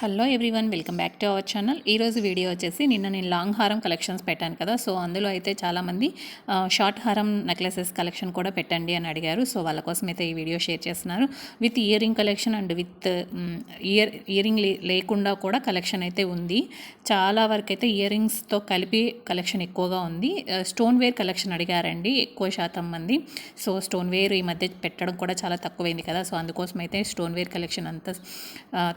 Hello everyone welcome back to our channel ఈరోజు video వచ్చేసి నిన్న నేను లాంగ్ హారం కలెక్షన్స్ పెట్టాను కదా సో అందులో అయితే చాలామంది షార్ట్ హారం నెక్లెసెస్ కలెక్షన్ కూడా పెట్టండి అని అడిగారు. సో వాళ్ళ కోసం అయితే ఈ వీడియో షేర్ చేస్తున్నారు. With ear ring collection and with ear ear ring లేకుండా కూడా కలెక్షన్ అయితే ఉంది. చాలా వరకు అయితే ఇయర్ రింగ్స్తో కలిపి కలెక్షన్ ఎక్కువగా ఉంది. స్టోన్ వేర్ కలెక్షన్ అడిగారండి ఎక్కువ శాతం మంది. సో స్టోన్ వేర్ ఈ మధ్య పెట్టడం కూడా చాలా తక్కువైంది కదా సో అందుకోసం అయితే స్టోన్ వేర్ కలెక్షన్ అంతా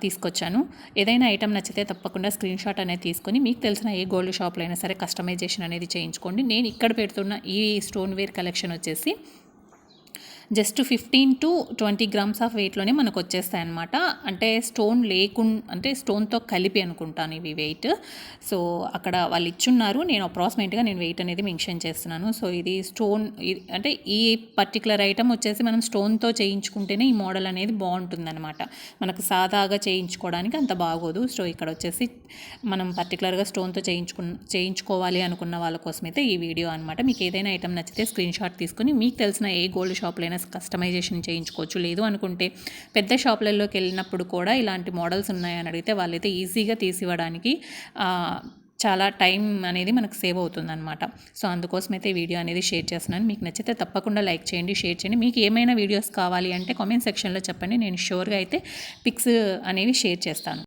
తీసుకొచ్చాను. ఏదైనా ఐటమ్ నచ్చితే తప్పకుండా స్క్రీన్ షాట్ అనేది తీసుకొని మీకు తెలిసిన ఏ గోల్డ్ షాప్లో అయినా సరే కస్టమైజేషన్ అనేది చేయించుకోండి. నేను ఇక్కడ పెడుతున్న ఈ స్టోన్ వేర్ కలెక్షన్ వచ్చేసి just fifteen to twenty grams of వెయిట్లోనే మనకు వచ్చేస్తాయి అనమాట అంటే స్టోన్ లేకుండా అంటే స్టోన్తో కలిపి అనుకుంటాను ఇవి వెయిట్. సో అక్కడ వాళ్ళు ఇచ్చున్నారు నేను అప్రాక్సిమేట్గా నేను వెయిట్ అనేది మెన్షన్ చేస్తున్నాను. సో ఇది స్టోన్ అంటే ఈ పర్టికులర్ ఐటమ్ వచ్చేసి మనం స్టోన్తో చేయించుకుంటేనే ఈ మోడల్ అనేది బాగుంటుందన్నమాట. మనకు సాదాగా చేయించుకోవడానికి అంత బాగోదు. సో ఇక్కడ వచ్చేసి మనం పర్టికులర్గా స్టోన్తో చేయించుకు చేయించుకోవాలి అనుకున్న వాళ్ళ కోసం అయితే ఈ వీడియో అనమాట మీకు ఏదైనా ఐటమ్ నచ్చితే స్క్రీన్ షాట్ తీసుకొని మీకు తెలిసిన ఏ గోల్డ్ షాప్లో అయినా కస్టమైజేషన్ చేయించుకోవచ్చు. లేదు అనుకుంటే పెద్ద షాపులలోకి వెళ్ళినప్పుడు కూడా ఇలాంటి మోడల్స్ ఉన్నాయని అడిగితే వాళ్ళైతే ఈజీగా తీసివ్వడానికి చాలా టైం అనేది మనకు సేవ్ అవుతుందన్నమాట. సో అందుకోసం అయితే వీడియో అనేది షేర్ చేస్తున్నాను. మీకు నచ్చితే తప్పకుండా లైక్ చేయండి షేర్ చేయండి. మీకు ఏమైనా వీడియోస్ కావాలి అంటే కామెంట్ సెక్షన్లో చెప్పండి. నేను షూర్గా అయితే పిక్స్ అనేవి షేర్ చేస్తాను.